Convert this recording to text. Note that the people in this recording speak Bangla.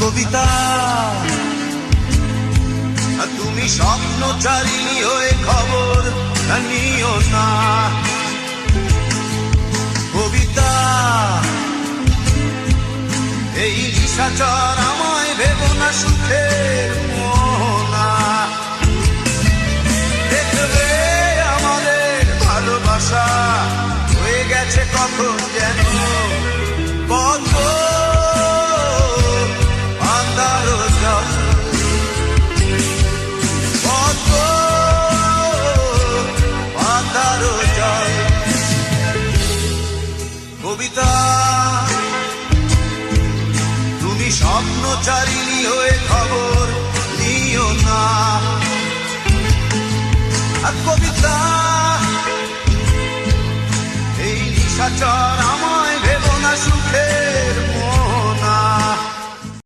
কবিতা। তুমি স্বপ্নচারিণী হয়ে খবর নিও না। কবিতা, এই নিশাচর আমায় ভেব না সুখের মোহনা। দেখবে আমাদের ভালোবাসা হয়ে গেছে কখন যেন কত কবিতা। তুমি স্বপ্নচারিণী হয়ে খবর নিও না। কবিতা এই নিশাচর